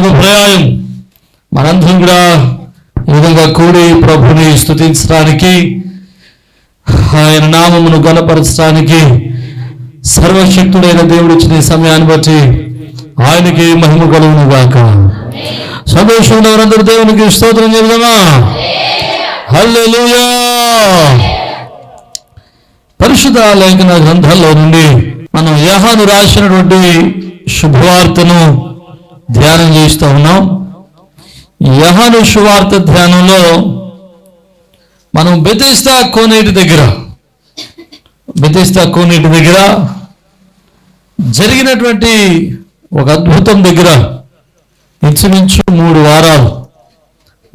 మరొక ప్రయాయం మనందరం కూడా ఈ విధంగా కూడి ప్రభుని స్థుతించడానికి ఆయన నామమును గణపరచడానికి సర్వశక్తుడైన దేవుడు ఇచ్చిన సమయాన్ని బట్టి ఆయనకి మహిమ కలుగును గాక సంతోషంలో ఎవరందరూ దేవునికి స్తోత్రం చెబుదామా? హల్లెలూయా! పరిశుద్ధ లేఖన గ్రంథాల్లో నుండి మనం యహాను రాసినటువంటి శుభవార్తను ధ్యానం చేస్తూ ఉన్నాం. యహాను శువార్త ధ్యానంలో మనం బెతిస్తా కోనేటి దగ్గర బెతిస్తా కోనేటి దగ్గర జరిగినటువంటి ఒక అద్భుతం దగ్గర ఇంచుమించు మూడు వారాలు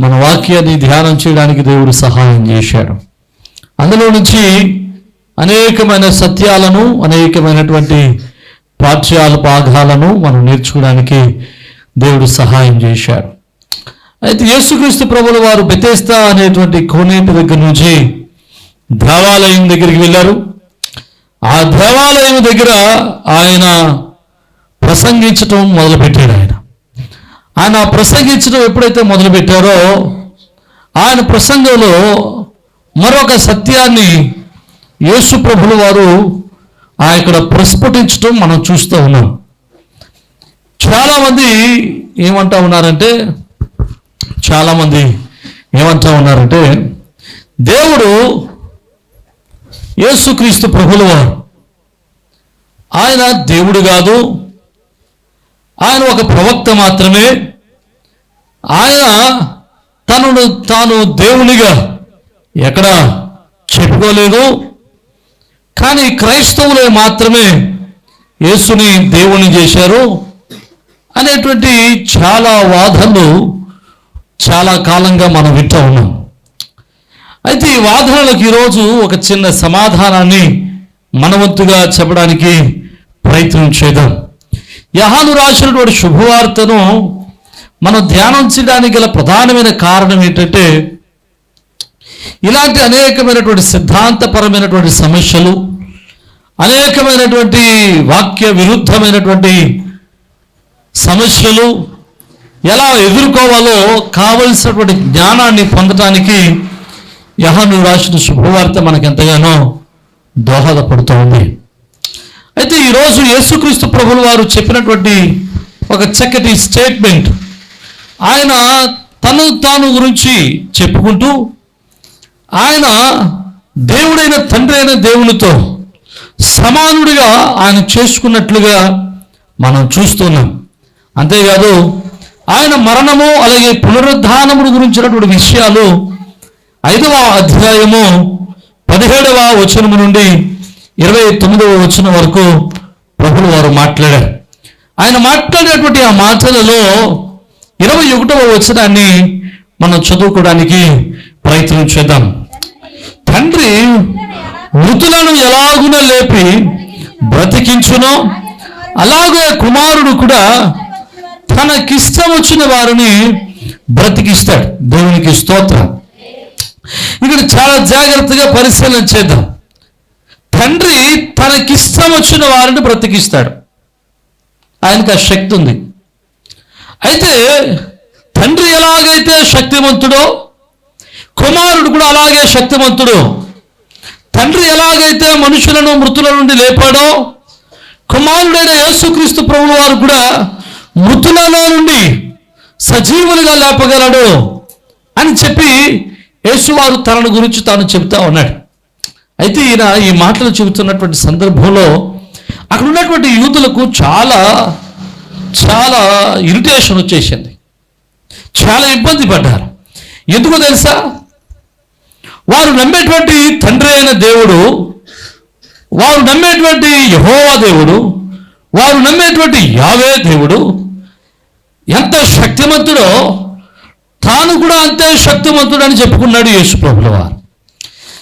మన వాక్యాన్ని ధ్యానం చేయడానికి దేవుడు సహాయం చేశాడు. అందులో నుంచి అనేకమైన సత్యాలను అనేకమైనటువంటి పాఠ్యాల పాఠాలను మనం నేర్చుకోవడానికి దేవుడు సహాయం చేశాడు. అయితే యేసుక్రీస్తు ప్రభుల వారు బెతేస్తా అనేటువంటి కోనేటి దగ్గర నుంచి దేవాలయం దగ్గరికి వెళ్ళారు. ఆ దేవాలయం దగ్గర ఆయన ప్రసంగించటం మొదలుపెట్టాడు ఆయన. ఆయన ప్రసంగించడం ఎప్పుడైతే మొదలుపెట్టారో ఆయన ప్రసంగంలో మరొక సత్యాన్ని యేసు ప్రభులు వారు ఆ ఇక్కడ ప్రస్ఫుటించడం మనం చూస్తూ ఉన్నాం. చాలామంది ఏమంటా ఉన్నారంటే చాలామంది ఏమంటా ఉన్నారంటే దేవుడు యేసుక్రీస్తు ప్రభులు వారు ఆయన దేవుడు కాదు ఆయన ఒక ప్రవక్త మాత్రమే ఆయన తనను తాను దేవునిగా ఎక్కడ చెప్పుకోలేదు కానీ క్రైస్తవులే మాత్రమే యేసుని దేవుని చేశారు అనేటువంటి చాలా వాదనలు చాలా కాలంగా మనం వింటూ ఉన్నాం. అయితే ఈ వాదనలకు ఈరోజు ఒక చిన్న సమాధానాన్ని మనవంతుగా చెప్పడానికి ప్రయత్నం చేద్దాం. యహాను రాసినటువంటి శుభవార్తను మనం ధ్యానం చేయడానికి గల ప్రధానమైన కారణం ఏంటంటే ఇలాంటి అనేకమైనటువంటి సిద్ధాంతపరమైనటువంటి సమస్యలు అనేకమైనటువంటి వాక్య విరుద్ధమైనటువంటి సమస్యలు ఎలా ఎదుర్కోవాలో కావలసినటువంటి జ్ఞానాన్ని పొందటానికి యహను రాసిన శుభవార్త మనకు ఎంతగానో దోహదపడుతోంది అయితే ఈరోజు యేసుక్రీస్తు ప్రభులు వారు చెప్పినటువంటి ఒక చక్కటి స్టేట్మెంట్. ఆయన తను తాను గురించి చెప్పుకుంటూ ఆయన దేవుడైన తండ్రి అయిన దేవునితో సమానుడిగా ఆయన చేసుకున్నట్లుగా మనం చూస్తున్నాం. అంతేకాదు ఆయన మరణము అలాగే పునరుద్ధానమును గురించినటువంటి విషయాలు ఐదవ అధ్యాయము పదిహేడవ వచనము నుండి ఇరవై తొమ్మిదవ వచనం వరకు ప్రభులు వారు మాట్లాడారు. ఆయన మాట్లాడేటువంటి ఆ మాటలలో ఇరవై ఒకటవ వచనాన్ని మనం చదువుకోవడానికి ప్రయత్నం చేద్దాం. తండ్రి మృతులను ఎలాగున లేపి బ్రతికించునో అలాగే కుమారుడు కూడా తనకిష్టం వచ్చిన వారిని బ్రతికిస్తాడు. దేవునికి స్తోత్రం. ఇక్కడ చాలా జాగ్రత్తగా పరిశీలన చేద్దాం. తండ్రి తనకిష్టం వచ్చిన వారిని బ్రతికిస్తాడు. ఆయనకు ఆ శక్తి ఉంది. అయితే తండ్రి ఎలాగైతే శక్తివంతుడో కుమారుడు కూడా అలాగే శక్తివంతుడు. తండ్రి ఎలాగైతే మనుషులను మృతుల నుండి లేపాడో కుమారుడైన యేసుక్రీస్తు ప్రభుల వారు కూడా మృతులలో నుండి సజీవులుగా లేపగలడు అని చెప్పి యేసువారు తనను గురించి తాను చెబుతా ఉన్నాడు. అయితే ఈయన ఈ మాటలు చెబుతున్నటువంటి సందర్భంలో అక్కడ ఉన్నటువంటి యూతులకు చాలా చాలా ఇరిటేషన్ వచ్చేసింది. చాలా ఇబ్బంది పడ్డారు. ఎందుకో తెలుసా? వారు నమ్మేటువంటి తండ్రి అయిన దేవుడు వారు నమ్మేటువంటి యహోవా దేవుడు వారు నమ్మేటువంటి యావే దేవుడు ఎంత శక్తిమంతుడో తాను కూడా అంతే శక్తిమంతుడు అని చెప్పుకున్నాడు యేసుప్రభుల వారు.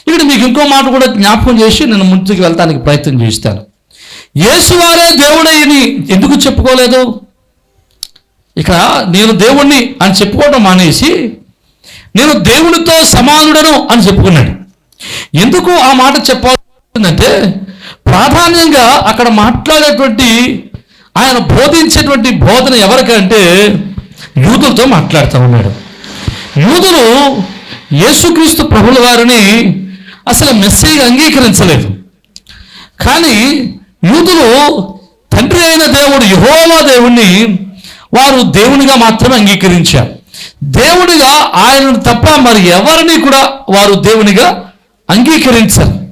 ఇక్కడ మీకు ఇంకో మాట కూడా జ్ఞాపకం చేసి నేను ముందుకు వెళ్తానికి ప్రయత్నం చేస్తాను. యేసువారే దేవుడయ్యని దేవుడని ఎందుకు చెప్పుకోలేదు? ఇక నేను దేవుణ్ణి అని చెప్పుకోవడం మానేసి నేను దేవునితో సమానుడను అని చెప్పుకున్నాడు. ఎందుకు ఆ మాట చెప్పాల్సిందంటే ప్రాధాన్యంగా అక్కడ మాట్లాడేటువంటి ఆయన బోధించేటువంటి బోధన ఎవరికంటే యూదులతో మాట్లాడుతూ ఉన్నాడు. యూదులు యేసుక్రీస్తు ప్రభుల వారిని అసలు మెస్సీగా అంగీకరించలేదు. కానీ యూదులు తండ్రి అయిన దేవుడు యహోవా దేవుణ్ణి వారు దేవునిగా మాత్రమే అంగీకరించారు. దేవుడిగా ఆయనను తప్ప మరి ఎవరిని కూడా వారు దేవునిగా అంగీకరించారు.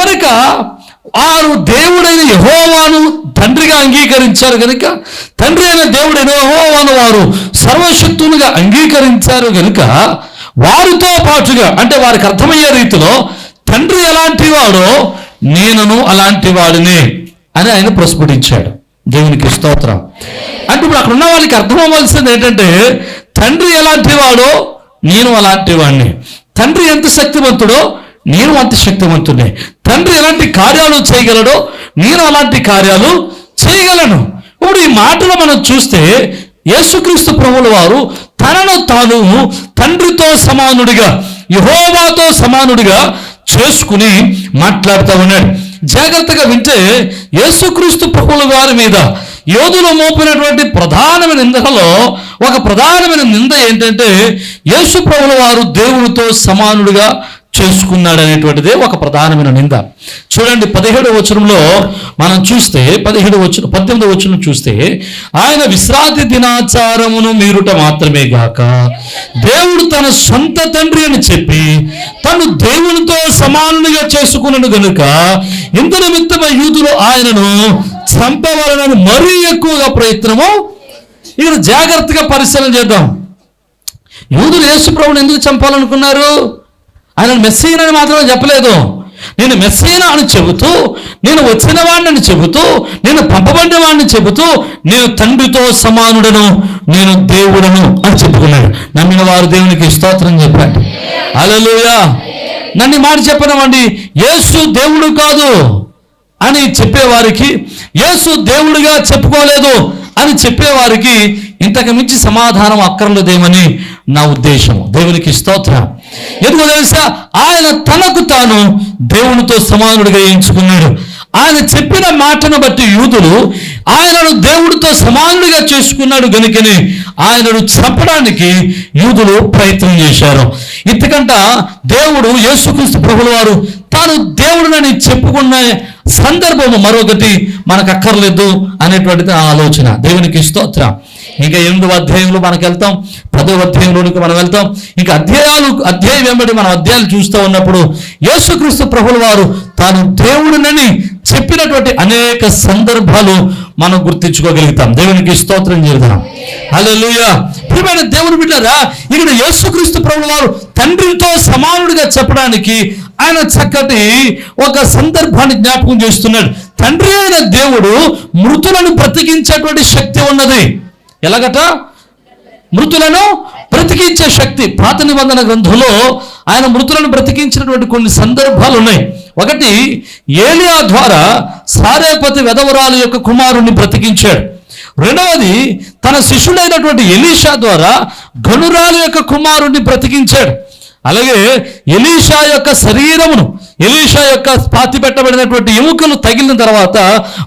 గనుక వారు దేవుడైన యహోవాను తండ్రిగా అంగీకరించారు గనుక తండ్రి అయిన దేవుడైన యహోవాను వారు సర్వశక్తులుగా అంగీకరించారు గనుక వారితో పాటుగా అంటే వారికి అర్థమయ్యే రీతిలో తండ్రి ఎలాంటి వాడో నేనును అలాంటి వాడినే అని ఆయన ప్రస్ఫుటించాడు. దేవునికి స్తోత్రం. అంటే ఇప్పుడు అక్కడ ఉన్న వాళ్ళకి అర్థం అవ్వాల్సింది ఏంటంటే తండ్రి ఎలాంటి వాడో నేను అలాంటి వాడిని తండ్రి ఎంత శక్తివంతుడో నేను అంత శక్తివంతుడే తండ్రి ఎలాంటి కార్యాలు చేయగలడో నేను అలాంటి కార్యాలు చేయగలను. ఇప్పుడు ఈ మాటలు మనం చూస్తే యేసుక్రీస్తు ప్రభుల వారు తనను తాను తండ్రితో సమానుడిగా యహోవాతో సమానుడిగా చేసుకుని మాట్లాడుతూ ఉన్నాడు. జాగ్రత్తగా వింటే యేసుక్రీస్తు ప్రభుల వారి మీద యోధులు మోపినటువంటి ప్రధానమైన నిందలలో ఒక ప్రధానమైన నింద ఏంటంటే యేసు ప్రభుల వారు దేవునితో సమానుడిగా చేసుకున్నాడు అనేటువంటిదే ఒక ప్రధానమైన నింద. చూడండి పదిహేడు వచనంలో మనం చూస్తే పదిహేడు వచ్చిన పద్దెనిమిది వచనం చూస్తే ఆయన విశ్రాంతి దినాచారమును మీరుట మాత్రమే గాక దేవుడు తన సొంత తండ్రి అని చెప్పి తను దేవునితో సమానునిగా చేసుకున్నాడు కనుక ఇంత నిమిత్తమ యూదులు ఆయనను చంపవాలని మరీ ఎక్కువగా ప్రయత్నము. ఇక్కడ జాగ్రత్తగా పరిశీలన చేద్దాం. యూదులు యేసుప్రభుని ఎందుకు చంపాలనుకున్నారు? ఆయన మెస్సీన్ అని మాత్రమే చెప్పలేదు. నేను మెస్సీన అని చెబుతూ నేను వచ్చిన వాడిని చెబుతూ నేను పంపబడిన వాడిని చెబుతూ నేను తండ్రితో సమానుడను నేను దేవుడను అని చెప్పుకున్నాడు. నమ్మిన వారు దేవునికి స్తోత్రం చెప్పాడు. అలలుయా నన్ను మాట చెప్పనమండి యేసు దేవుడు కాదు అని చెప్పేవారికి యేసు దేవుడిగా చెప్పుకోలేదు అని చెప్పేవారికి ఇంతకు మించి సమాధానం అక్కర్లేదేమని నా ఉద్దేశం దేవునికి స్తోత్రం. ఎందుకో తెలుసా? ఆయన తనకు తాను దేవునితో సమానుడిగా ఎంచుకున్నాడు. ఆయన చెప్పిన మాటను బట్టి యూదులు ఆయనను దేవుడితో సమానుడిగా చేసుకున్నాడు గనుకని ఆయనను చంపడానికి యూదులు ప్రయత్నం చేశారు. ఇంతకంట దేవుడు యేసుక్రీస్తు ప్రభుల వారు తాను దేవుడినని చెప్పుకున్న సందర్భము మరొకటి మనకు అక్కర్లేదు అనేటువంటిది ఆ ఆలోచన. దేవునికి స్తోత్రం. ఇంకా ఎనిమిది అధ్యాయంలో మనకు వెళ్తాం. పదో అధ్యాయంలోనికి మనం వెళ్తాం. ఇంకా అధ్యాయాలు అధ్యాయం వెంబడి మనం అధ్యాయాలు చూస్తూ ఉన్నప్పుడు యేసుక్రీస్తు ప్రభుల వారు తాను దేవుడినని చెప్పినటువంటి అనేక సందర్భాలు మనం గుర్తించుకోగలుగుతాం. దేవునికి స్తోత్రం చేద్దాం. హల్లెలూయా. ప్రియమైన దేవుని బిడ్డరా ఇక్కడ యేసుక్రీస్తు ప్రభుల వారు తండ్రితో సమానుడిగా చెప్పడానికి ఆయన చక్కటి ఒక సందర్భాన్ని జ్ఞాపకం చేస్తున్నాడు. తండ్రి అయిన దేవుడు మృతులను బ్రతికించేటువంటి శక్తి ఉన్నది. ఎలాగట? మృతులను బ్రతికించే శక్తి. పాత నిబంధన గ్రంథంలో ఆయన మృతులను బ్రతికించినటువంటి కొన్ని సందర్భాలు ఉన్నాయి. ఒకటి ఏలియా ద్వారా సారేపతి వెధవరాలు యొక్క కుమారుణ్ణి బ్రతికించాడు. రెండవది తన శిష్యుడైనటువంటి ఎలీషా ద్వారా గనురాలు యొక్క కుమారుణ్ణి బ్రతికించాడు. అలాగే ఎలీషా యొక్క శరీరమును ఎలీషా యొక్క పాతి పెట్టబడినటువంటి ఎముకలు తగిలిన తర్వాత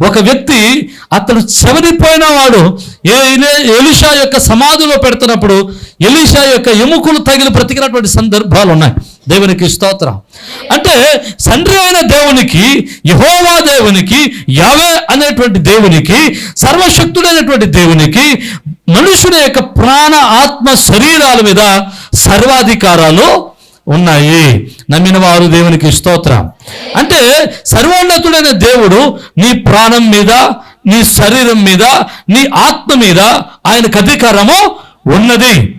ఒక వ్యక్తి అతడు చెవరిపోయిన వాడు ఏ ఎలీషా యొక్క సమాధిలో పెడుతున్నప్పుడు ఎలీషా యొక్క ఎముకలు తగిలి బ్రతికినటువంటి సందర్భాలు ఉన్నాయి. దేవునికి స్తోత్రం. అంటే తండ్రి అయిన దేవునికి యహోవా దేవునికి యావే అనేటువంటి దేవునికి సర్వశక్తుడైనటువంటి దేవునికి మనుషుల యొక్క ప్రాణ ఆత్మ శరీరాల మీద సర్వాధికారాలు ఉన్నాయి. నమ్మిన వారు దేవునికి స్తోత్రం. అంటే సర్వోన్నతుడైన దేవుడు నీ ప్రాణం మీద నీ శరీరం మీద నీ ఆత్మ మీద ఆయనకు అధికారము ఉన్నది.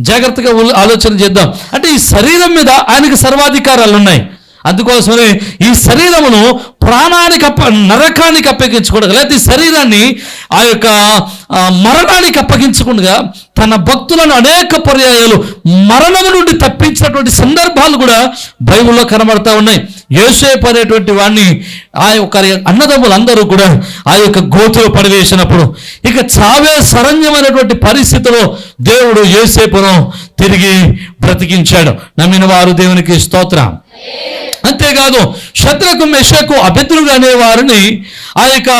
జాగ్రత్తగా ఆలోచన చేద్దాం. అంటే ఈ శరీరం మీద ఆయనకి సర్వాధికారాలు ఉన్నాయి అందుకోసమే ఈ శరీరమును ప్రాణానికి అప్ప నరకానికి అప్పగించకూడదు లేకపోతే ఈ శరీరాన్ని ఆ యొక్క మరణానికి అప్పగించకుండా తన భక్తులను అనేక పర్యాయాలు మరణము నుండి తప్పించినటువంటి సందర్భాలు కూడా బైబిల్లో కనబడతా ఉన్నాయి. యోసేపు అనేటువంటి వాడిని ఆ యొక్క అన్నదమ్ములందరూ కూడా ఆ యొక్క గోతులో పడివేసినప్పుడు ఇక చావే సరణ్యమైనటువంటి పరిస్థితిలో దేవుడు యోసేపును తిరిగి బ్రతికించాడు. నమ్మిన వారు దేవునికి స్తోత్రం. అంతేకాదు శత్రుకు మెషకు అభిద్రుడు అనే వారిని ఆ యొక్క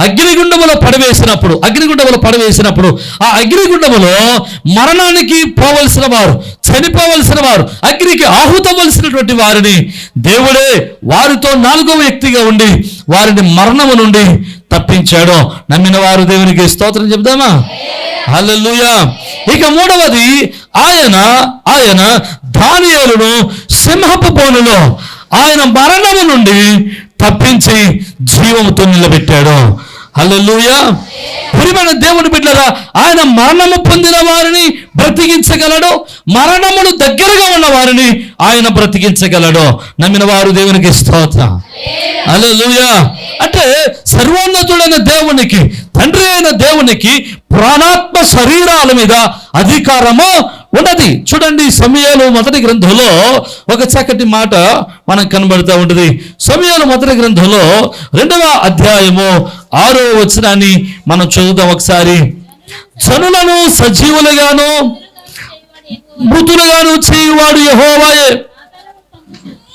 అగ్నిగుండములో పడవేసినప్పుడు అగ్నిగుండములో పడవేసినప్పుడు ఆ అగ్నిగుండములో మరణానికి పోవలసిన వారు చనిపోవలసిన వారు అగ్నికి ఆహుతవలసినటువంటి వారిని దేవుడే వారితో నాలుగో వ్యక్తిగా ఉండి వారిని మరణము నుండి తప్పించాడు. నమ్మిన వారు దేవునికి స్తోత్రం చెప్దామా హల్లెలూయా. ఇక మూడవది ఆయన ఆయన దానియేలును సింహపు బోనులో ఆయన మరణము నుండి తప్పించి జీవముతో నిలబెట్టాడు. హల్లెలూయా. ప్రియమైన దేవుని బిడ్డరా ఆయన మరణము పొందిన వారిని బ్రతికించగలడు. మరణమును దగ్గరగా ఉన్న వారిని ఆయన బ్రతికించగలడు. నమ్మిన వారు దేవునికి స్తోత్ర. హల్లెలూయా. అంటే సర్వోన్నతుడైన దేవునికి తండ్రి అయిన దేవునికి ప్రాణాత్మ శరీరాల మీద అధికారము ఉన్నది. చూడండి సమయాలు మొదటి గ్రంథంలో ఒక చక్కటి మాట మనకు కనబడుతూ ఉంటుంది. సమయాలు మొదటి గ్రంథంలో రెండవ అధ్యాయము ఆరో వచనాన్ని మనం చదువుదాం ఒకసారి. జనులను సజీవులుగాను మృతులుగాను చేయువాడు యహోవాయే.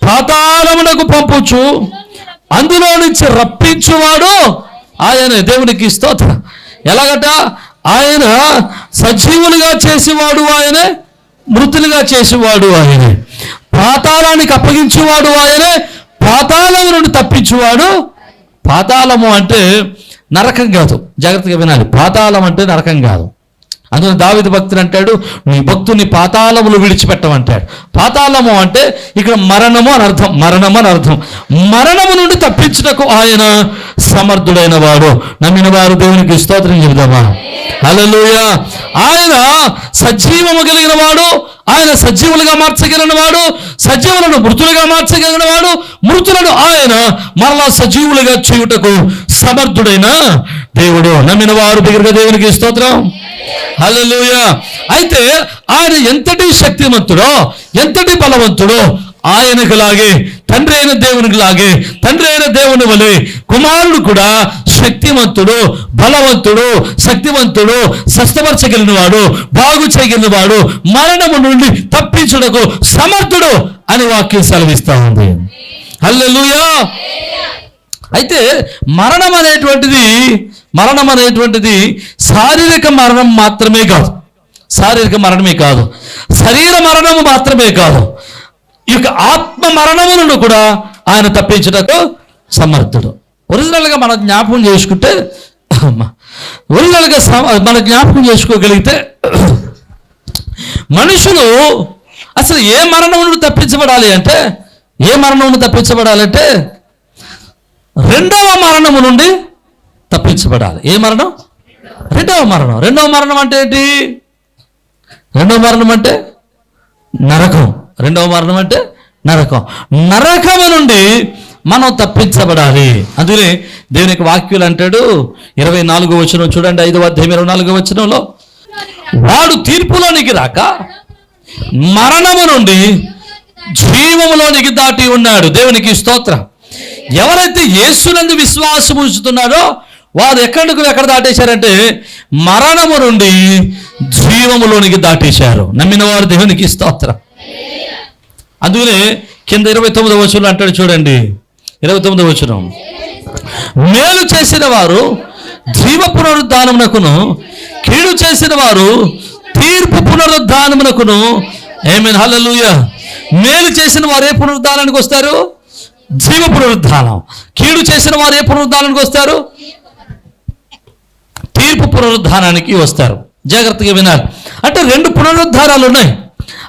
పాతాళమునకు పంపుచు అందులో నుంచి రప్పించువాడు ఆయన. దేవునికి స్తోత్ర. ఎలాగట? ఆయన సజీవులుగా చేసేవాడు ఆయనే మృతులుగా చేసేవాడు ఆయనే. పాతాళానికి అప్పగించేవాడు ఆయనే పాతాళము నుండి తప్పించేవాడు పాతాళము అంటే నరకం కాదు. జాగ్రత్తగా వినాలి. పాతాళం అంటే నరకం కాదు. అందులో దావిద భక్తుడు అంటాడు నీ భక్తుని పాతాళములు విడిచిపెట్టమంటాడు. పాతాళము అంటే ఇక్కడ మరణము అని అర్థం మరణము అని అర్థం. మరణము నుండి తప్పించుటకు ఆయన సమర్థుడైన వాడు. నమ్మిన వారు దేవునికి స్తోత్రం చెబుదామా? హల్లెలూయా ఆయన సజీవము కలిగిన వాడు ఆయన సజీవులుగా మార్చగలిగిన వాడు సజీవులను మృతులుగా మార్చగలిగిన వాడు మృతులను ఆయన మరలా సజీవులుగా చేయుటకు సమర్థుడైన దేవుడు నమ్మిన వారు దగ్గరగా దేవునికి స్తోత్రం. హల్లెలూయా. అయితే ఆయన ఎంతటి శక్తిమంతుడో ఎంతటి బలవంతుడో ఆయనకు లాగే తండ్రి అయిన దేవునికి లాగే తండ్రి అయిన దేవుని వలె కుమారుడు కూడా శక్తిమంతుడు బలవంతుడు శక్తివంతుడు స్వస్థపరచగలిగిన వాడు బాగు చేయగలిగిన వాడు మరణము నుండి తప్పించుటకు సమర్థుడు అని వాక్యం సెలవిస్తా ఉంది. హల్లెలూయా! అయితే మరణం అనేటువంటిది మరణం అనేటువంటిది శారీరక మరణం మాత్రమే కాదు. శారీరక మరణమే కాదు. శరీర మరణము మాత్రమే కాదు. ఈ యొక్క ఆత్మ మరణములను కూడా ఆయన తప్పించుటకు సమర్థుడు. ఒరిజినల్గా మనం జ్ఞాపకం చేసుకుంటే ఒరిజినల్గా మన జ్ఞాపకం చేసుకోగలిగితే మనుషులు అసలు ఏ మరణం నుండి తప్పించబడాలి అంటే ఏ మరణం నుండి తప్పించబడాలంటే రెండవ మరణము నుండి తప్పించబడాలి. ఏ మరణం? రెండవ మరణం. రెండవ మరణం అంటే ఏంటి? రెండవ మరణం అంటే నరకం. రెండవ మరణం అంటే నరకం. నరకము నుండి మనం తప్పించబడాలి. అందుకనే దేవుని యొక్క వాక్యులు అంటాడు ఇరవై నాలుగో వచనం చూడండి ఐదవ అధ్యాయం ఇరవై నాలుగో వచనంలో. వాడు తీర్పులోనికి రాక మరణము నుండి జీవములోనికి దాటి ఉన్నాడు. దేవునికి స్తోత్రం. ఎవరైతే యేసునందు విశ్వాసం ఉంచుతున్నారో వారు ఎక్కడికి ఎక్కడ దాటేశారంటే మరణము నుండి జీవములోనికి దాటేశారు. నమ్మిన వారు దేవునికి స్తోత్రం. అందుకనే కింద ఇరవై తొమ్మిదవ వచనంలో అంటాడు చూడండి ఇరవై తొమ్మిది వచ్చిన మేలు చేసిన వారు జీవ పునరుద్ధానమునకును కీడు చేసిన వారు తీర్పు పునరుద్ధానమునకును ఏమైనా హలలుయ మేలు చేసిన వారు ఏ పునరుద్ధానానికి వస్తారు? జీవ పునరుద్ధానం. కీడు చేసిన వారు ఏ పునరుద్ధానానికి వస్తారు? తీర్పు పునరుద్ధానానికి వస్తారు. జాగ్రత్తగా వినాలి. అంటే రెండు పునరుద్ధారాలు ఉన్నాయి.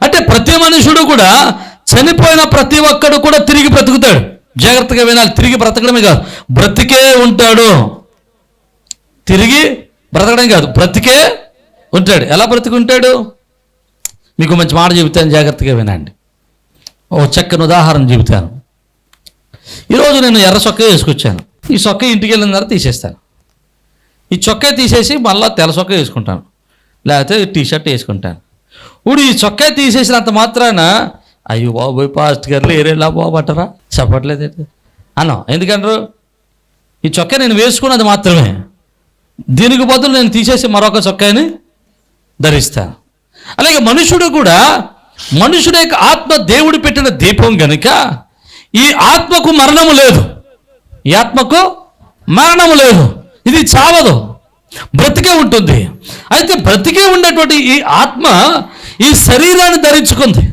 అంటే ప్రతి మనుషుడు కూడా చనిపోయిన ప్రతి ఒక్కడు కూడా తిరిగి బ్రతుకుతాడు. జాగ్రత్తగా వినాలి. తిరిగి బ్రతకడమే కాదు. బ్రతికే ఉంటాడు. తిరిగి బ్రతకడం కాదు. బ్రతికే ఉంటాడు. ఎలా బ్రతికుంటాడు? మీకు మంచి మాట చెబుతాను. జాగ్రత్తగా వినండి. ఓ చక్కని ఉదాహరణ చెబుతాను. ఈరోజు నేను ఎర్ర చొక్కా వేసుకొచ్చాను. ఈ చొక్కా ఇంటికి వెళ్ళిన తర్వాత తీసేస్తాను. ఈ చొక్కా తీసేసి మళ్ళీ తెల్ల చొక్క వేసుకుంటాను. లేకపోతే టీ షర్ట్ వేసుకుంటాను. ఇప్పుడు ఈ చొక్కా తీసేసినంత మాత్రాన అయ్యో బాబోయ్ పాస్ట్ గారు ఏరేలా బాబట్టరా చెప్పట్లేదు అన్నా ఎందుకంటారు? ఈ చొక్కా నేను వేసుకున్నది మాత్రమే. దీనికి బదులు నేను తీసేసి మరొక చొక్కాని ధరిస్తాను అలాగే మనుషుడు కూడా మనుషుడు యొక్క ఆత్మ దేవుడు పెట్టిన దీపం గనుక ఈ ఆత్మకు మరణము లేదు. ఈ ఆత్మకు మరణము లేదు. ఇది చావదు. బ్రతికే ఉంటుంది. అయితే బ్రతికే ఉండేటువంటి ఈ ఆత్మ ఈ శరీరాన్ని ధరించుకుంది.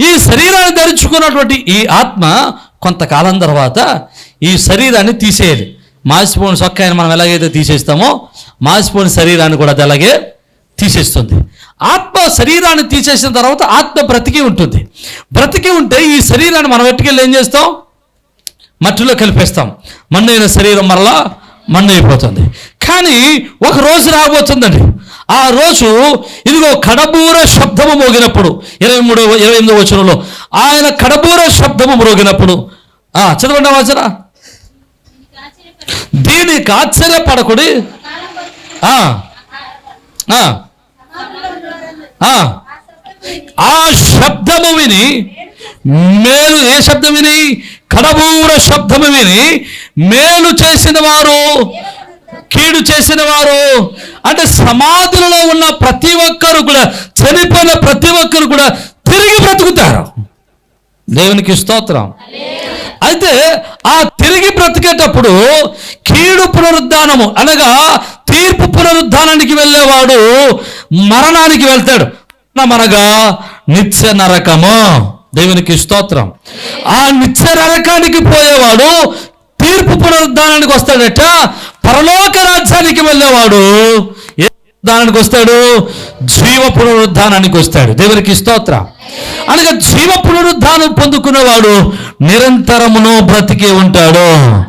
ఈ శరీరాన్ని ధరించుకున్నటువంటి ఈ ఆత్మ కొంతకాలం తర్వాత ఈ శరీరాన్ని తీసేయాలి. మాసిపోని సొక్కాయని మనం ఎలాగైతే తీసేస్తామో మాసిపోని శరీరాన్ని కూడా అది అలాగే తీసేస్తుంది. ఆత్మ శరీరాన్ని తీసేసిన తర్వాత ఆత్మ బ్రతికి ఉంటుంది. బ్రతికి ఉంటే ఈ శరీరాన్ని మనం ఎట్టుకెళ్ళి ఏం చేస్తాం? మట్టిలో కలిపేస్తాం. మన్నైన శరీరం మరలా మన్ను కానీ ఒక రోజు రాబోతుందండి. ఆ రోజు ఇదిగో కడబూర శబ్దము మోగినప్పుడు ఇరవై మూడో ఇరవై ఎనిమిదో వచనంలో ఆయన కడబూర శబ్దము మోగినప్పుడు ఆ, చదవండి వాచన. దీనికి ఆశ్చర్యపడకుడి ఆ, ఆ శబ్దము విని మేలు ఏ శబ్దం విని కడబూర శబ్దము విని మేలు చేసిన వారు కీడు చేసిన వారు అంటే సమాధులలో ఉన్న ప్రతి ఒక్కరు కూడా చనిపోయిన ప్రతి ఒక్కరు కూడా తిరిగి బ్రతుకుతారు. దేవునికి స్తోత్రం. అయితే ఆ తిరిగి బ్రతికేటప్పుడు కీడు పునరుద్ధానము అనగా తీర్పు పునరుద్ధానానికి వెళ్ళేవాడు మరణానికి వెళ్తాడు. మనగా నిత్య నరకము. దేవునికి స్తోత్రం. ఆ నిత్య నరకానికి పోయేవాడు తీర్పు పునరుద్ధానానికి వస్తాడట. పరలోక రాజ్యానికి వెళ్ళేవాడు. ఏ దానికి వస్తాడు జీవ పునరుద్ధానానికి వస్తాడు. దేవునికి స్తోత్ర. అనగా జీవ పునరుద్ధానం పొందుకున్నవాడు నిరంతరమును బ్రతికి ఉంటాడు.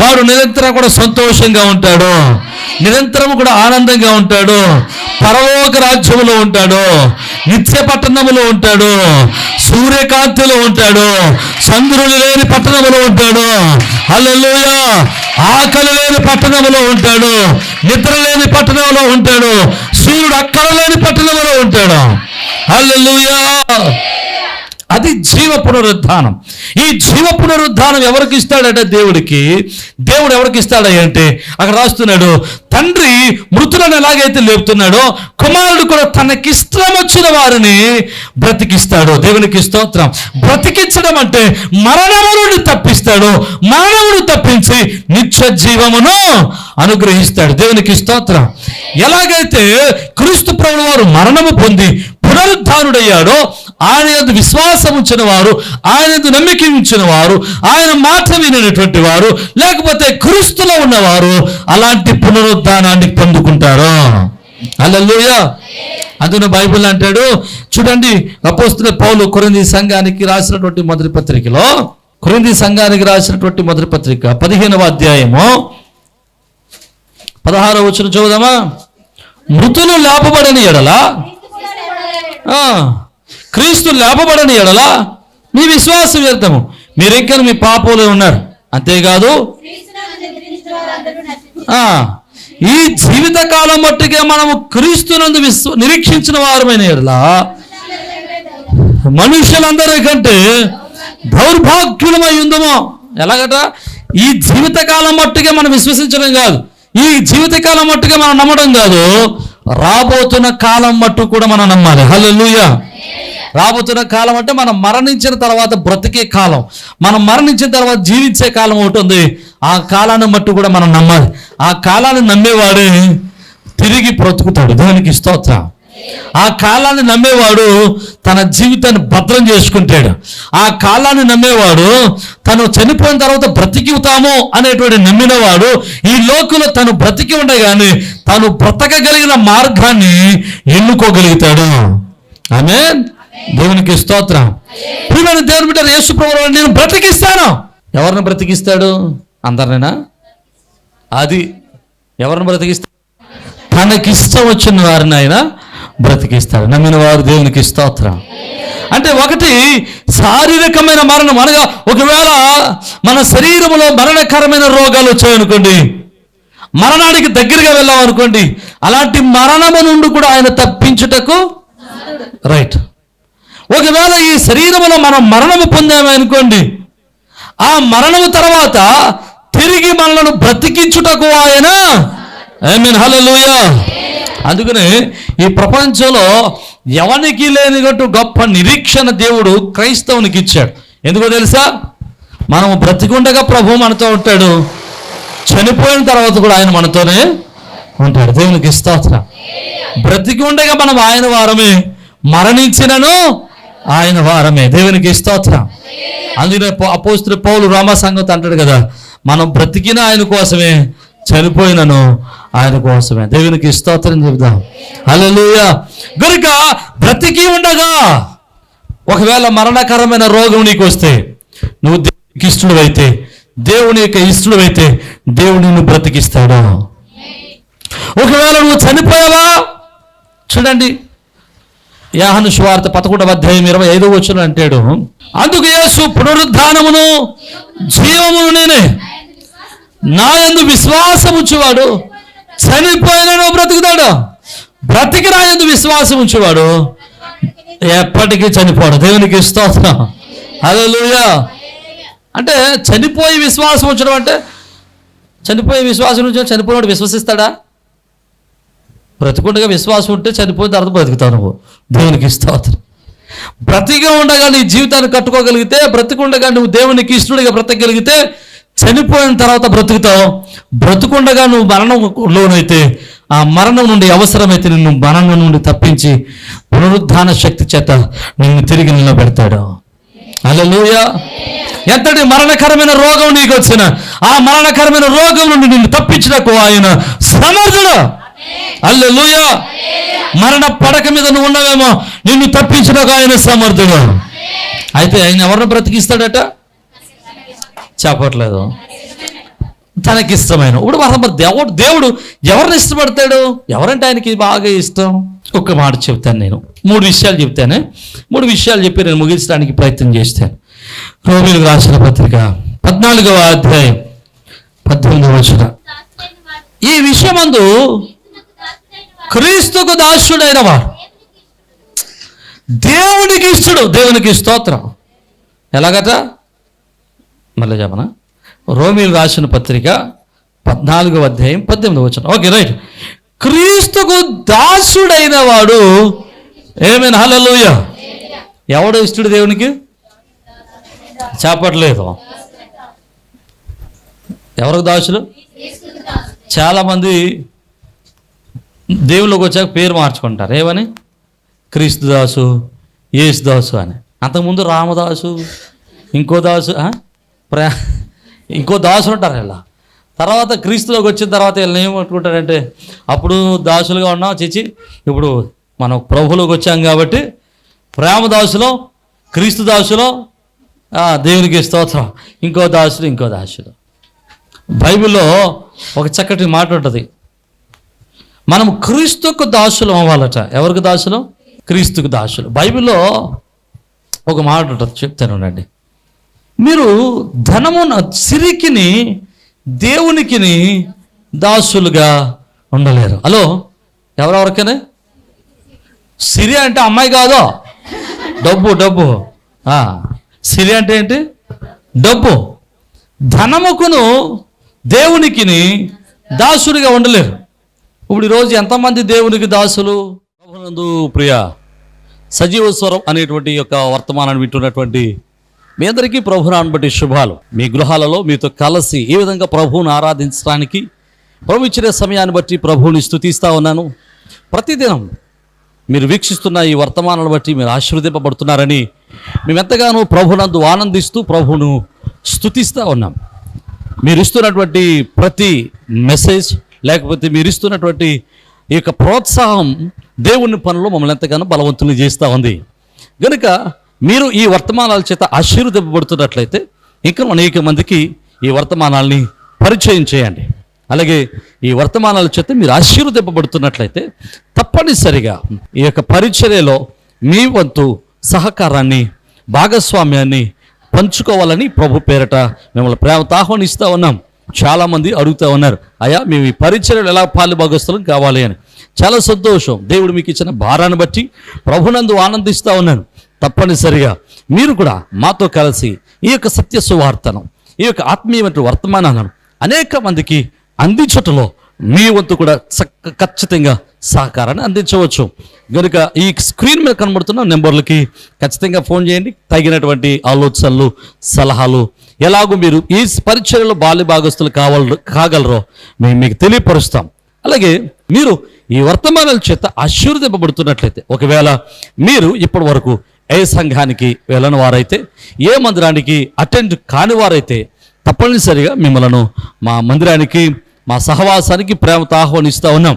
వాడు నిరంతరం కూడా సంతోషంగా ఉంటాడు. నిరంతరం కూడా ఆనందంగా ఉంటాడు. పరలోక రాజ్యములో ఉంటాడు. నిత్య పట్టణములో ఉంటాడు. సూర్యకాంతిలో ఉంటాడు. చంద్రుడు లేని పట్టణములో ఉంటాడు. అల్లెలుయా ఆకలి లేని పట్టణంలో ఉంటాడు నిద్ర లేని పట్టణంలో ఉంటాడు సూర్యుడు అక్కడ లేని పట్టణంలో ఉంటాడు. హల్లెలూయా! అది జీవ పునరుద్ధానం. ఈ జీవ పునరుద్ధానం ఎవరికి ఇస్తాడట దేవుడికి? దేవుడు ఎవరికి అంటే అక్కడ రాస్తున్నాడు తండ్రి మృతులను ఎలాగైతే లేపుతున్నాడో కుమారుడు కూడా తనకిష్టం వచ్చిన వారిని బ్రతికిస్తాడు. దేవునికి స్తోత్రం. బ్రతికించడం అంటే మరణమును తప్పిస్తాడు. మరణమును తప్పించి నిత్య జీవమును అనుగ్రహిస్తాడు. దేవునికి స్తోత్రం. ఎలాగైతే క్రీస్తు ప్రభువు వారు మరణము పొంది పునరుద్ధానుడయ్యాడో ఆయన ఎందు విశ్వాసం ఉంచిన వారు ఆయన ఎందు నమ్మిక ఉంచిన వారు ఆయన మాట వినటువంటి వారు లేకపోతే క్రీస్తులో ఉన్నవారు అలాంటి పునరుద్ధానాన్ని పొందుకుంటారు? అల్లెలుయ అందున బైబిల్ అంటాడు చూడండి అపోస్తుల పౌలు కొరింది సంఘానికి రాసినటువంటి మొదటి పత్రికలో కొరింది సంఘానికి రాసినటువంటి మొదటి పత్రిక పదిహేనవ అధ్యాయము పదహారవ వచ్చిన చూద్దామా మృతులు లేపబడని ఎడలా క్రీస్తు లేపబడని ఎడల మీ విశ్వాసం వ్యర్థము. మీరు మీ పాపంలో ఉన్నారు? అంతేకాదు ఆ, ఈ జీవిత కాలం మట్టుకే మనము క్రీస్తునందు విశ్వ నిరీక్షించిన వారమైన మనుషులందరూ కంటే దౌర్భాగ్యులమై ఉందమో ఎలాగట? ఈ జీవితకాలం మట్టుకే మనం విశ్వసించడం కాదు. ఈ జీవితకాలం మట్టుకే మనం నమ్మడం కాదు. రాబోతున్న కాలం మట్టు కూడా మనం నమ్మాలి. హల్లెలూయా. రాబోతున్న కాలం అంటే మనం మరణించిన తర్వాత బ్రతికే కాలం. మనం మరణించిన తర్వాత జీవించే కాలం ఒకటి ఉంది. ఆ కాలాన్ని మట్టు కూడా మనం నమ్మాలి. ఆ కాలాన్ని నమ్మేవాడే తిరిగి బ్రతుకుతాడు. దానికి స్తోత్రం. ఆ కాలాన్ని నమ్మేవాడు తన జీవితాన్ని భద్రం చేసుకుంటాడు. ఆ కాలాన్ని నమ్మేవాడు తను చనిపోయిన తర్వాత బ్రతికివుతాము అనేటువంటి నమ్మినవాడు ఈ లోకంలో తను బ్రతికి ఉండగానే తను బ్రతకగలిగిన మార్గాన్ని ఎన్నుకోగలుగుతాడు. ఆమె దేవునికి స్తోత్రం. ప్రియమైన దేవుని బిడ్డ యేసు ప్రభువు నేను బ్రతికిస్తాను. ఎవరిని బ్రతికిస్తాడు? అందరినైనా? అది ఎవరిని బ్రతికిస్తాడు? తనకిష్టం వచ్చిన వారిని ఆయన బ్రతికిస్తాడు. నమ్మిన వారు దేవునికి స్తోత్రం. అంటే ఒకటి శారీరకమైన మరణం అనగా ఒకవేళ మన శరీరంలో మరణకరమైన రోగాలు వచ్చాయనుకోండి మరణానికి దగ్గరగా వెళ్ళాం అనుకోండి అలాంటి మరణము నుండి కూడా ఆయన తప్పించుటకు రైట్. ఒకవేళ ఈ శరీరంలో మనం మరణము పొందామనుకోండి ఆ మరణము తర్వాత తిరిగి మనలను బ్రతికించుటకు ఆయన. ఐ మీన్ హల్లెలూయా అందుకనే ఈ ప్రపంచంలో ఎవనికి లేనిగట్టు గొప్ప నిరీక్షణ దేవుడు క్రైస్తవునికి ఇచ్చాడు. ఎందుకో తెలుసా? మనం బ్రతికుండగా ప్రభు మనతో ఉంటాడు. చనిపోయిన తర్వాత కూడా ఆయన మనతోనే ఉంటాడు. దేవునికి స్తోత్రం. బ్రతికి ఉండగా మనం ఆయన వారమే. మరణించినను ఆయన వారమే. దేవునికి స్తోత్రం. అందుకనే అపోస్తుల పౌలు రామ సంగతి అంటాడు కదా మనం బ్రతికిన ఆయన కోసమే చనిపోయినను ఆయన కోసమే. దేవునికి స్తోత్రం చెబుదాం. హల్లెలూయా. గనుక బ్రతికి ఉండగా ఒకవేళ మరణకరమైన రోగం నీకు వస్తే నువ్వు దేవునికి ఇష్టడు అయితే దేవుని యొక్క ఇష్టడువైతే దేవుని దేవుడు నిన్ను బ్రతికిస్తాడు. ఒకవేళ నువ్వు చనిపోయావా? చూడండి. యాహను సువార్త పదకొండవ అధ్యాయం ఇరవై ఐదో వచ్చిన అంటాడు. అందుకు యేసు పునరుద్ధానమును జీవమును నేనే. నా యందు విశ్వాసం ఉంచువాడు. చనిపోయినను బ్రతుకుతాడు? బ్రతికి నా యందు విశ్వాసం ఉంచువాడు. ఎప్పటికీ చనిపోడు. దేవునికి స్తోత్రం. హల్లెలూయా. అంటే చనిపోయి విశ్వాసం ఉంచడం అంటే చనిపోయి విశ్వాసం ఉంచడం చనిపోయినవాడు విశ్వసిస్తాడా? బ్రతికుండగా విశ్వాసం ఉంటే చనిపోయిన తర్వాత బ్రతుకుతావు నువ్వు. దేవునికి స్తోత్రం. బ్రతికి ఉండగా నీ జీవితాన్ని కట్టుకోగలిగితే బ్రతికుండగా నువ్వు దేవునికి ఇష్టడిగా బ్రతకగలిగితే చనిపోయిన తర్వాత బ్రతుకుతావు. బ్రతుకుండగా నువ్వు మరణం లోనైతే ఆ మరణం నుండి అవసరమైతే నిన్ను మరణం నుండి తప్పించి పునరుద్ధాన శక్తి చేత నిన్ను తిరిగి నిలబెడతాడు. అలలుయ ఎంతటి మరణకరమైన రోగం నీకు వచ్చిన ఆ మరణకరమైన రోగం నుండి నిన్ను తప్పించినకు ఆయన సమర్థుడు. అల్లెలుయ మరణ పడక మీద నువ్వు ఉన్నావేమో నిన్ను తప్పించిన ఆయన సమర్థుడు. అయితే ఆయన ఎవరిని బ్రతికిస్తాడట? చెప్పట్లేదు. తనకిష్టమైన ఇప్పుడు మనం దేవుడు దేవుడు ఎవరిని ఇష్టపడతాడు? ఎవరంటే ఆయనకి బాగా ఇష్టం? ఒక్క మాట చెప్తాను నేను. మూడు విషయాలు చెప్తాను. మూడు విషయాలు చెప్పి నేను ముగించడానికి ప్రయత్నం చేస్తాను. రోమిలు రాసిన పత్రిక పద్నాలుగవ అధ్యాయం పద్దెనిమిదవ వచ్చిన ఈ విషయమందు క్రీస్తుకు దాసుడైన వాడు. దేవునికి ఇష్టడు. దేవునికి స్తోత్రం. ఎలాగట? మళ్ళీ చెప్పనా? రోమిలు రాసిన పత్రిక పద్నాలుగో అధ్యాయం పద్దెనిమిది వచ్చిన ఓకే రైట్. క్రీస్తుకు దాసుడైన వాడు ఏమైనా హల్లెలూయ. ఎవడు ఇష్టడు దేవునికి? చేపట్లేదు ఎవరికి దాసులు చాలామంది దేవుళ్ళకి వచ్చాక పేరు మార్చుకుంటారు. ఏమని? క్రీస్తు దాసు యేసు దాసు అని. అంతకుముందు రామదాసు ఇంకో దాసు ప్రయా ఇంకో దాసులు ఉంటారు ఇలా తర్వాత క్రీస్తులోకి వచ్చిన తర్వాత వీళ్ళని ఏమనుకుంటారంటే అప్పుడు దాసులుగా ఉన్నాం చిచి ఇప్పుడు మనం ప్రభులోకి వచ్చాం కాబట్టి ప్రేమదాసులో క్రీస్తు దాసులో దేవునికి స్తోత్రం. ఇంకో దాసులు ఇంకో దాసులు. బైబిల్లో ఒక చక్కటి మాట ఉంటుంది. మనం క్రీస్తుకు దాసులు అవ్వాలట. ఎవరికి దాసులు? క్రీస్తుకు దాసులు. బైబిల్లో ఒక మాట ఉంటుంది చెప్తాను అండి మీరు ధనమున సిరికిని దేవునికిని దాసులుగా ఉండలేరు. హలో ఎవరెవరికనే? సిరి అంటే అమ్మాయి కాదో? డబ్బు డబ్బు. సిరి అంటే ఏంటి? డబ్బు. ధనముకును దేవునికిని దాసుడిగా ఉండలేరు. ఇప్పుడు ఈరోజు ఎంతమంది దేవునికి దాసులు? ప్రభునందు ప్రియ సజీవ స్వరం అనేటువంటి యొక్క వర్తమానాన్ని వింటున్నటువంటి మీ అందరికీ ప్రభునాన్ని బట్టి శుభాలు. మీ గృహాలలో మీతో కలిసి ఏ విధంగా ప్రభువును ఆరాధించడానికి ప్రభు ఇచ్చిన సమయాన్ని బట్టి ప్రభువుని స్థుతిస్తూ ఉన్నాను. ప్రతిదినం మీరు వీక్షిస్తున్న ఈ వర్తమానాలను బట్టి మీరు ఆశీర్వదింపబడుతున్నారని మేము ఎంతగానో ప్రభునందు ఆనందిస్తూ ప్రభువును స్థుతిస్తూ ఉన్నాం. మీరు ఇస్తున్నటువంటి ప్రతి మెసేజ్ లేకపోతే మీరు ఇస్తున్నటువంటి ఈ యొక్క ప్రోత్సాహం దేవుని పనులు మమ్మల్ని ఎంతగానో బలవంతులు చేస్తూ ఉంది. కనుక మీరు ఈ వర్తమానాల చేత ఆశీర్వదింపబడుతున్నట్లయితే ఇంకా అనేక మందికి ఈ వర్తమానాల్ని పరిచయం చేయండి. అలాగే ఈ వర్తమానాల చేత మీరు ఆశీర్వదింపబడుతున్నట్లయితే తప్పనిసరిగా ఈ యొక్క పరిచర్యలో మీ వంతు సహకారాన్ని భాగస్వామ్యాన్ని పంచుకోవాలని ప్రభు పేరట మిమ్మల్ని ప్రేమతో ఆహ్వానిస్తూ ఉన్నాం. చాలామంది అడుగుతూ ఉన్నారు అయ్యా మేము ఈ పరిచర్యలు ఎలా పాలు భాగస్థలం కావాలి అని. చాలా సంతోషం. దేవుడు మీకు ఇచ్చిన భారాన్ని బట్టి ప్రభునందు ఆనందిస్తూ ఉన్నాను తప్పనిసరిగా మీరు కూడా మాతో కలిసి ఈ యొక్క సత్య సువార్తను ఈ యొక్క ఆత్మీయమైన వర్తమానాలను అనేక మందికి అందించటంలో మీ వంతు కూడా చక్క ఖచ్చితంగా సహకారాన్ని అందించవచ్చు. కనుక ఈ స్క్రీన్ మీద కనబడుతున్న నెంబర్లకి ఖచ్చితంగా ఫోన్ చేయండి. తగినటువంటి ఆలోచనలు సలహాలు ఎలాగో మీరు ఈ పరిచయలో బాల్య భాగస్తులు కావాల కాగలరో మేము మీకు తెలియపరుస్తాం. అలాగే మీరు ఈ వర్తమానాల చేత ఆశీర్వదింపబడుతున్నట్లయితే ఒకవేళ మీరు ఇప్పటి వరకు ఏ సంఘానికి వెళ్ళని వారైతే ఏ మందిరానికి అటెండ్ కాని వారైతే తప్పనిసరిగా మిమ్మలను మా మందిరానికి మా సహవాసానికి ప్రేమతో ఆహ్వానిస్తూ ఉన్నాం.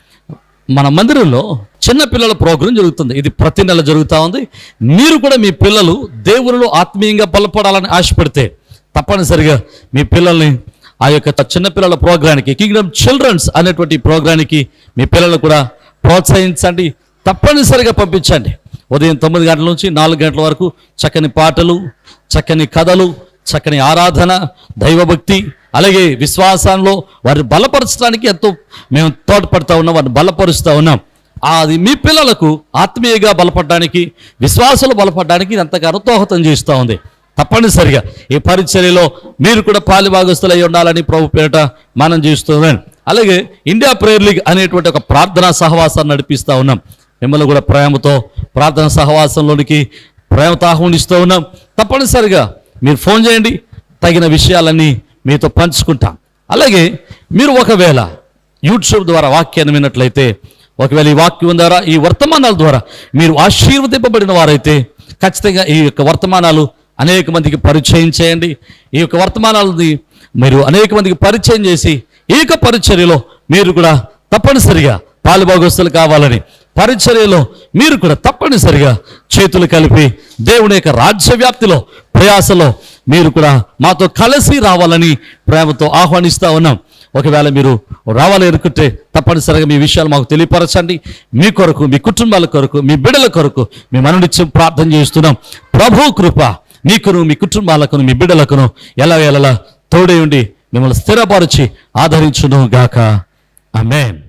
మన మందిరంలో చిన్న పిల్లల ప్రోగ్రాం జరుగుతుంది. ఇది ప్రతి నెల జరుగుతూ ఉంది. మీరు కూడా మీ పిల్లలు దేవునిలో ఆత్మీయంగా బలపడాలని ఆశపడితే తప్పనిసరిగా మీ పిల్లల్ని ఆ యొక్క చిన్న పిల్లల ప్రోగ్రానికి కింగ్డమ్ చిల్డ్రన్స్ అనేటువంటి ప్రోగ్రానికి మీ పిల్లలు కూడా ప్రోత్సహించండి. తప్పనిసరిగా పంపించండి. ఉదయం తొమ్మిది గంటల నుంచి నాలుగు గంటల వరకు చక్కని పాటలు చక్కని కథలు చక్కని ఆరాధన దైవభక్తి అలాగే విశ్వాసంలో వారిని బలపరచడానికి ఎంతో మేము తోడ్పడతా ఉన్నాం వారిని బలపరుస్తూ ఉన్నాం. అది మీ పిల్లలకు ఆత్మీయంగా బలపడడానికి విశ్వాసాలు బలపడడానికి ఎంతగానో దోహదం చేస్తూ ఉంది. తప్పనిసరిగా ఈ పరిచర్యలో మీరు కూడా పాలిభాగస్తులై ఉండాలని ప్రభు పేరిట మనం చేస్తున్నాం. అలాగే ఇండియా ప్రేయర్ లీగ్ అనేటువంటి ఒక ప్రార్థనా సహవాసాన్ని నడిపిస్తూ ఉన్నాం. మిమ్మల్ని కూడా ప్రేమతో ప్రార్థన సహవాసంలోనికి ప్రేమతో ఆహ్వానిస్తూ ఉన్నాం. తప్పనిసరిగా మీరు ఫోన్ చేయండి. తగిన విషయాలన్నీ మీతో పంచుకుంటాం. అలాగే మీరు ఒకవేళ యూట్యూబ్ ద్వారా వాక్యాన్ని విన్నట్లయితే ఒకవేళ ఈ వాక్యం ద్వారా ఈ వర్తమానాల ద్వారా మీరు ఆశీర్వదింపబడిన వారైతే ఖచ్చితంగా ఈ యొక్క వర్తమానాలు అనేక మందికి పరిచయం చేయండి. ఈ యొక్క వర్తమానాలని మీరు అనేక మందికి పరిచయం చేసి ఈ యొక్క పరిచర్యలో మీరు కూడా తప్పనిసరిగా పాలుభాగస్తులు కావాలని పరిచర్యలో మీరు కూడా తప్పనిసరిగా చేతులు కలిపి దేవుని యొక్క రాజ్యవ్యాప్తిలో ప్రయాసలో మీరు కూడా మాతో కలిసి రావాలని ప్రేమతో ఆహ్వానిస్తూ ఉన్నాం. ఒకవేళ మీరు రావాలి అనుకుంటే తప్పనిసరిగా మీ విషయాలు మాకు తెలియపరచండి. మీ కొరకు మీ కుటుంబాల కొరకు మీ బిడ్డల కొరకు మేము అనునిత్యం ప్రార్థన చేస్తున్నాం. ప్రభు కృప మీకును మీ కుటుంబాలకును మీ బిడ్డలకును ఎలా ఎలా తోడే ఉండి మిమ్మల్ని స్థిరపరిచి ఆదరించును గాక. ఆమేన్.